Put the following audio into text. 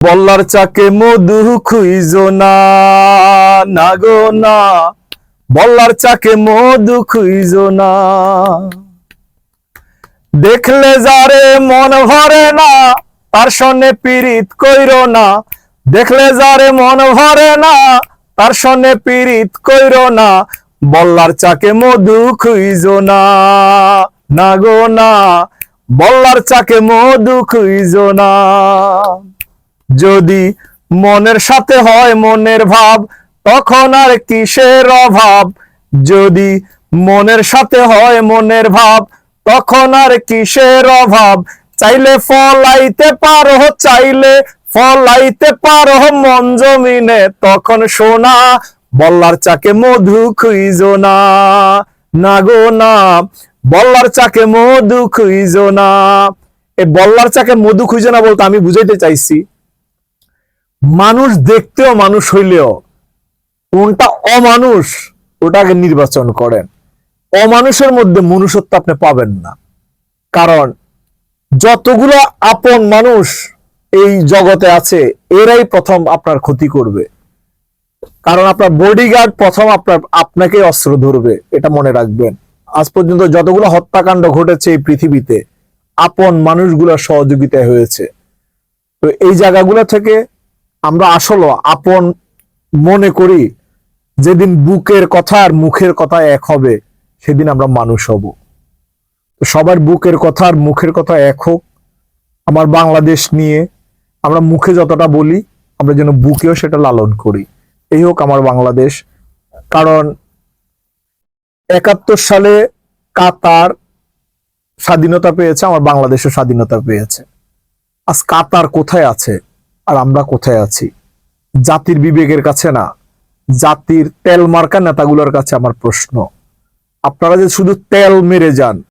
বল্লার চাকে মধু খুইজ না না গো না। বল্লার চাকে মধু খুইজ না। দেখলে যারে মন ভরে না, তার সনে পীড়িত কইর না। দেখলে যারে মন ভরে না, তার সনে পীড়িত কইর না। বল্লার চাকে মধু খুইজ না না গো না। বল্লার চাকে মধু খুইজ না। যদি মনের সাথে হয় মনের ভাব, তখন আর কিসের অভাব? যদি মনের সাথে হয় মনের ভাব, তখন আর কিসের অভাব? চাইলে ফলাইতে পারো, চাইলে ফলাইতে পারো মন জমিনে, তখন সোনা, বল্লার চাকে মধু খুইজ না। না গো না, বল্লার চাকে মধু খুইজ না। এ বল্লার চাকে মধু খুঁজে না বলতে আমি বুঝাইতে চাইছি মানুষ দেখতেও মানুষ হইলেও কোনটা অমানুষ, ওটাকে নির্বাচন করেন। অমানুষের মধ্যে মনুষ্যত্ব আপনি পাবেন না। কারণ যতগুলো আপন মানুষ এই জগতে আছে, এরাই প্রথম আপনার ক্ষতি করবে। কারণ আপনার বডিগার্ড প্রথম আপনার আপনাকে অস্ত্র ধরবে, এটা মনে রাখবেন। আজ পর্যন্ত যতগুলো হত্যাকাণ্ড ঘটেছে এই পৃথিবীতে, আপন মানুষগুলোর সহযোগিতায় হয়েছে। তো এই জায়গাগুলো থেকে আমরা আসলে আপন মনে করি, যেদিন বুকের কথা আর মুখের কথা এক হবে, সেদিন আমরা মানুষ হব। সবার বুকের কথা আর মুখের কথা এক হোক, আমার বাংলাদেশ নিয়ে আমরা মুখে যতটা বলি, আমরা যেন বুকেও সেটা লালন করি। এই হোক আমার বাংলাদেশ। কারণ একাত্তর সালে কাতার স্বাধীনতা পেয়েছে, আমার বাংলাদেশও স্বাধীনতা পেয়েছে। আজ কাতার কোথায় আছে? আর আমরা কোথায় আছি? জাতির বিবেকের কাছে না, জাতির তেল মার্কা নেতাগুলোর কাছে আমার প্রশ্ন। আপনারা যে শুধু তেল মেরে যান